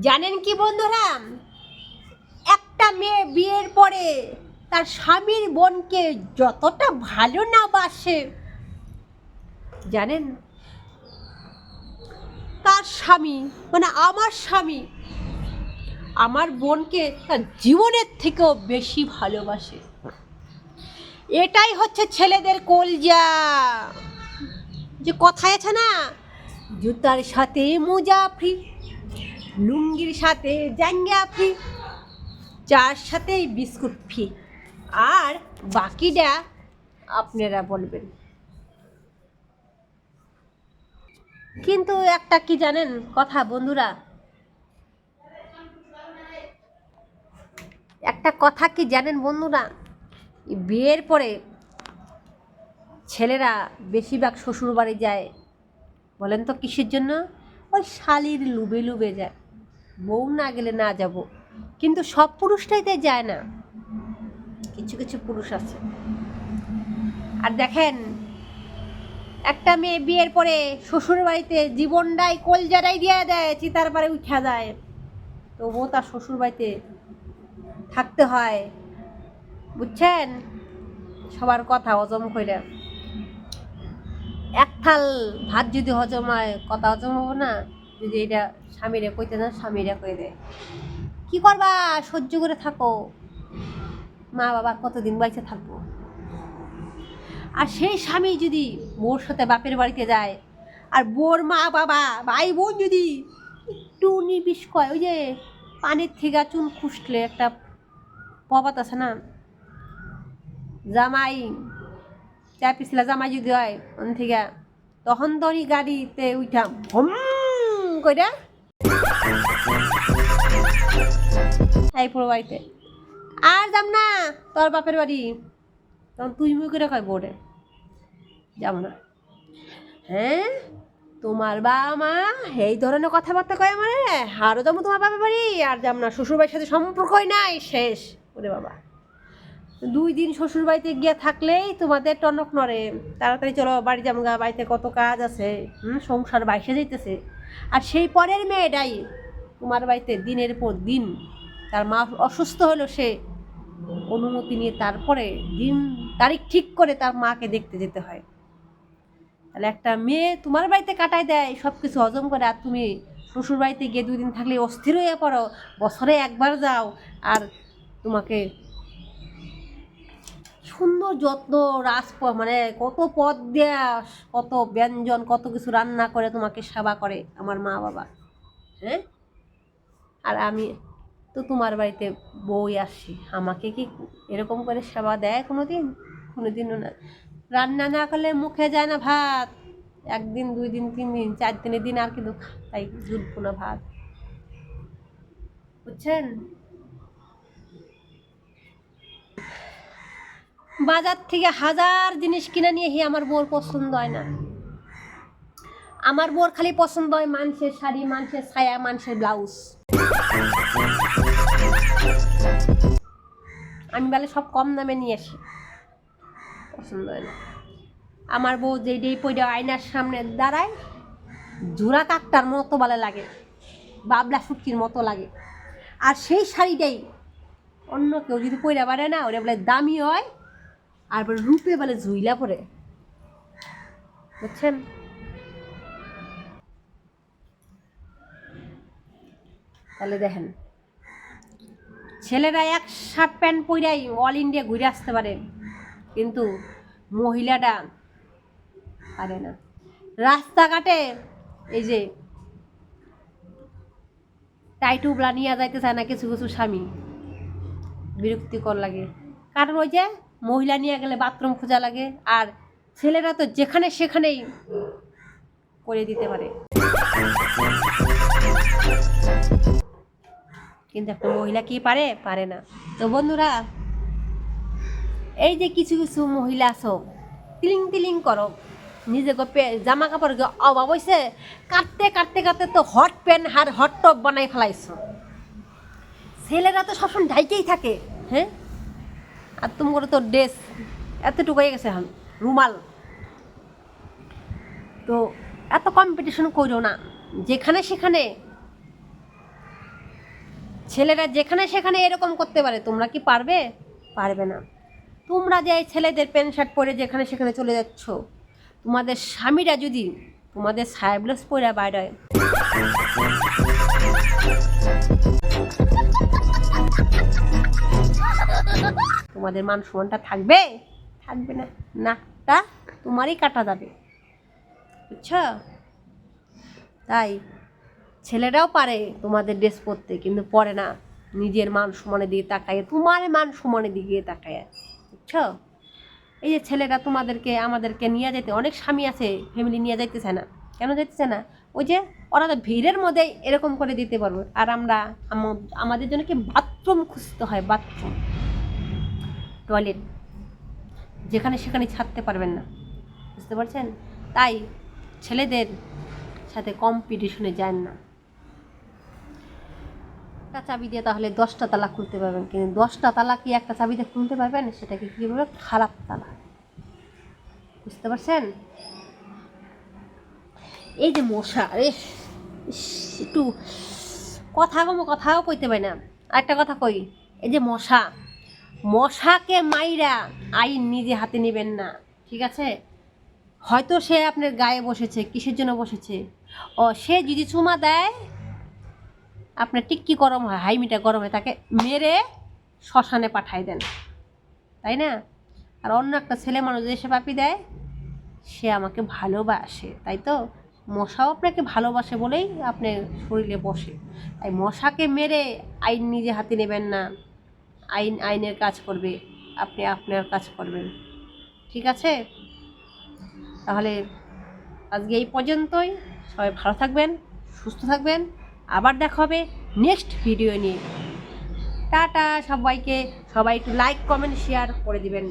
জানেন কি বন্ধুরা একটা মেয়ে বিয়ের পরে তার স্বামীর বোনকে যতটা ভালো না বাসে, জানেন? তার স্বামী মানে আমার স্বামী, আমার বোনকে তার জীবনের থেকেও বেশি ভালোবাসে। এটাই হচ্ছে ছেলেদের কলজা। যে কথায় আছে না জুতার সাথে মোজা ফ্রি, লুঙ্গির সাথে জাঙ্গা ফ্রি, চার সাথে বিস্কুট ফ্রি। আর বাকিটা আপনারা বলবেন। কিন্তু একটা কি জানেন কথা বন্ধুরা? একটা কথা কি জানেন বন্ধুরা? বিয়ের পরে ছেলেরা বেশিরভাগ শ্বশুর বাড়ি যায় বলেন তো কিসের জন্য? ওই শালির লুবে লুবে যায়। বউ না গেলে না যাব। কিন্তু সব পুরুষটাইতে যায় না। কিছু কিছু পুরুষ আছে। আর দেখেন, একটা মেয়ে বিয়ের পরে শ্বশুর বাড়িতে জীবনটাই কলজারাই দিয়ে দেয়, চিতার পারে উঠা যায়। তবুও তার শ্বশুর বাড়িতে থাকতে হয়। বুঝছেন? সবার কথা অজম এক থাল, ভাত যদি হজম হয়, কথা হজম হব না, যদি এটা স্বামীরে কইতে না স্বামীরা কই দেয়। কি করবা? সহ্য করে থাকো। মা বাবা কতদিন বাইচে থাকব? আর সেই স্বামী যদি বোর সাথে বাপের বাড়িতে যায়, আর বোর মা বাবা, ভাই বোন যদি একটু নিবিষ কয়, ওই যে পানির থেকে চুন খুসলে একটা প্রবাদ আছে না? জামাই চা পিছলা জামাই যদি হয় ওন থেকে তখন তখনই গাড়িতে উঠাম হম কইরা আর যাম না, তোর বাপের বাড়ি। তখন তুই মুই করে কয় বোর্ডে যাব না। হ্যাঁ? তোমার বাবা মা এই ধরনের কথাবার্তা কয় আমার? আরও যাব তোমার বাপের বাড়ি, আর যাব না, শ্বশুরবাড়ির সাথে সম্পর্কই নাই, শেষ। ওরে বাবা। দুই দিন শ্বশুর বাড়িতে গিয়ে থাকলেই তোমাদের টনক নড়ে। তাড়াতাড়ি চলো বাড়ি যাব গা, বাড়িতে কত কাজ আছে, হুম? সংসার বাইসে যাইতেছে। আর সেই পরের মেয়েটাই তোমার বাড়িতে দিনের পর দিন তার মা অসুস্থ হলো সে, অনুমতি নিয়ে তারপরে দিন, তারিখ ঠিক করে তার মাকে দেখতে যেতে হয়। তাহলে একটা মেয়ে তোমার বাড়িতে কাটায় দেয় সব কিছু হজম করে। আর তুমি শ্বশুর বাড়িতে গিয়ে দুই দিন থাকলে অস্থির হয়ে পড়ো, বছরে একবার যাও, আর তোমাকে সুন্দর যত্ন রাস মানে কত পদ দেয়া কত ব্যঞ্জন, কত কিছু রান্না করে তোমাকে সেবা করে আমার মা বাবা। হ্যাঁ? আর আমি তো তোমার বাড়িতে বই আসছি আমাকে কি এরকম করে সেবা দেয় কোনো দিন কোনো দিনও না। রান্না না করলে মুখে যায় না ভাত। একদিন, দুই দিন, তিন দিন, চার দিনের দিন আর কিন্তু তাই জুটবো না ভাত। বুঝছেন? বাজার থেকে হাজার জিনিস কিনে নিয়ে হি আমার বোর পছন্দ হয় না। আমার বোর খালি পছন্দ হয় মানুষের শাড়ি, মানুষের ছায়া, মানুষের ব্লাউজ। আমি বলে সব কম দামে নিয়ে আসি। পছন্দ হয় না। আমার বউ যেই পইডা আয়নার সামনে দাঁড়ায়, জোড়া কাকটার মতো বলে লাগে, বাবলা সুটকির মতো লাগে। আর সেই শাড়িটাই অন্য কেউ যদি পইরা পারে না, ওরা বলে দামি হয় আর বলে রূপে বলে জুইলা পরে। বুঝছেন? তাহলে দেখেন, ছেলেরা এক শার্ট প্যান্ট পইরাই অল ইন্ডিয়া ঘুরে আসতে পারে, কিন্তু মহিলাটা পারে না। রাস্তাঘাটে এই যে টাইটুবলা নিয়ে যাইতে চায় না কিছু কিছু স্বামী, বিরক্তিকর লাগে। কারণ ওই যে মহিলা নিয়ে গেলে বাথরুম খোঁজা লাগে আর ছেলেরা তো যেখানে সেখানেই করে দিতে পারে। কিন্তু একটা মহিলা কি পারে? পারে না। তো বন্ধুরা, এই যে কিছু কিছু মহিলা আছো, তিলিং তিলিং করো। নিজে গপে জামা কাপড় অভাব হয়েছে কাটতে কাটতে কাটতে তো হট প্যান্ট আর হট টপ বানাই ফেলাইছো। ছেলেরা তো সবসময় ঢাইকেই থাকে হ্যাঁ? আর তুমি করে তো ড্রেস এতটুকু হয়ে গেছে এখন, রুমাল। তো এত কম্পিটিশন করো না, যেখানে সেখানে। ছেলেরা যেখানে সেখানে এরকম করতে পারে, তোমরা কি পারবে? পারবে না। তোমরা যে ছেলেদের প্যান্ট শার্ট পরে যেখানে সেখানে চলে যাচ্ছ, তোমাদের স্বামীরা যদি তোমাদের সাহেবলস পরে বাইরে তোমাদের মান সম্মানটা থাকবে? থাকবে না। নাকটা তোমারই কাটা যাবে। বুঝছ? তাই ছেলেরাও পারে তোমাদের ড্রেস পরতে, কিন্তু পরে না। নিজের মান সমানের দিকে তাকায়, তোমার মান সমানের দিকে তাকায়। বুঝছ? এই যে ছেলেরা তোমাদেরকে, আমাদেরকে নিয়ে যেতে অনেক স্বামী আছে ফ্যামিলি নিয়ে যাইতেছে না। কেন যাইতেছে না? ওই যে ওরা তো ভিড়ের মধ্যে এরকম করে দিতে পারবে। আর আমরা আমাদের জন্য কি বাথরুম খুঁজতে হয়? বাথরুম টয়লেট যেখানে সেখানে ছাড়তে পারবেন না। বুঝতে পারছেন? তাই ছেলেদের সাথে কম্পিটিশনে যান না। একটা চাবি দিয়ে তাহলে দশটা তালা খুলতে পারবেন কিন্তু দশটা তালা কি একটা চাবিতে খুলতে পারবেন? সেটাকে কী বলবে? খারাপ তালা। বুঝতে পারছেন? এই যে মশা রে ইস, একটু কথা কম কথাও কইতে পারি না। আরেকটা কথা কই এই যে মশা মশাকে মাইরা আইন নিজে হাতে নেবেন না, ঠিক আছে? হয়তো সে আপনার গায়ে বসেছে, কিসের জন্য বসেছে? ও, সে যদি চুমা দেয়, আপনার টিক্কি গরম হয়, হাইমিটা গরম হয়, তাকে মেরে শ্মশানে পাঠাই দেন, তাই না? আর অন্য একটা ছেলে মানুষ এসে পাপি দেয়, সে আমাকে ভালোবাসে, তাই তো? মশাও আপনাকে ভালোবাসে বলেই আপনার শরীরে বসে। তাই মশাকে মেরে আইন নিজে হাতে নেবেন না। আইন, আইনের কাজ করবে, আপনি আপনার কাজ করবেন। ঠিক আছে? তাহলে আজকে এই পর্যন্তই। সবাই ভালো থাকবেন, সুস্থ থাকবেন। আবার দেখা হবে নেক্সট ভিডিও নিয়ে। টাটা সবাইকে। সবাই একটু লাইক কমেন্ট শেয়ার করে দিবেন।